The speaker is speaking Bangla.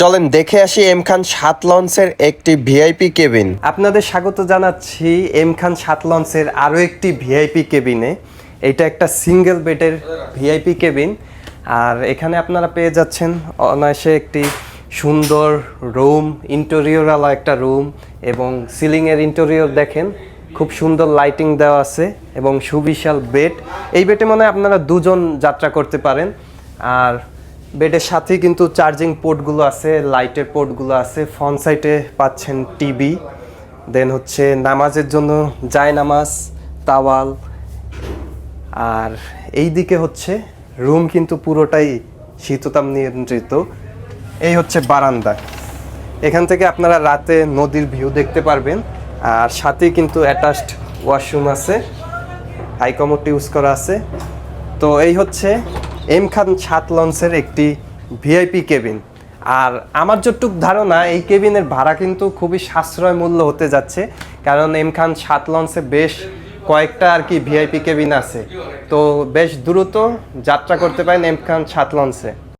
চলেন দেখে আসি এম খান সাত লঞ্চের একটি ভিআইপি কেবিন। আপনাদের স্বাগত জানাচ্ছি এম খান সাত লঞ্চের আরও একটি ভিআইপি কেবিনে। এটা একটা সিঙ্গেল বেডের ভিআইপি কেবিন। আর এখানে আপনারা পেয়ে যাচ্ছেন অনায়াসে একটি সুন্দর রুম ইন্টেরিয়রওয়ালা একটা রুম এবং সিলিংয়ের ইন্টেরিয়র দেখেন, খুব সুন্দর লাইটিং দেওয়া আছে এবং সুবিশাল বেড। এই বেডে মনে হয় আপনারা দুজন যাত্রা করতে পারেন। আর বেডের সাথেই কিন্তু চার্জিং পোর্টগুলো আছে লাইটের পোর্টগুলো আছে ফ্রন সাইডে পাচ্ছেন টিভি দেন হচ্ছে নামাজের জন্য জায় নামাজ তাওয়াল, আর এই দিকে হচ্ছে রুম কিন্তু পুরোটাই শীততাপ নিয়ন্ত্রিত। এই হচ্ছে বারান্দা। এখান থেকে আপনারা রাতে নদীর ভিউ দেখতে পারবেন, আর সাথেই কিন্তু অ্যাটাচড ওয়াশরুম আছে হাইকমোড ইউজ করা আছে। তো এই হচ্ছে এম খান ছাত লঞ্চের একটি ভিআইপি কেবিন। আর আমার যতটুক ধারণা, এই কেবিনের ভাড়া কিন্তু খুবই সাশ্রয় মূল্য হতে যাচ্ছে, কারণ এম খান সাত লঞ্চে বেশ কয়েকটা আর কি ভিআইপি কেবিন আছে। তো বেশ দ্রুত যাত্রা করতে পারেন এম খান সাত লঞ্চে।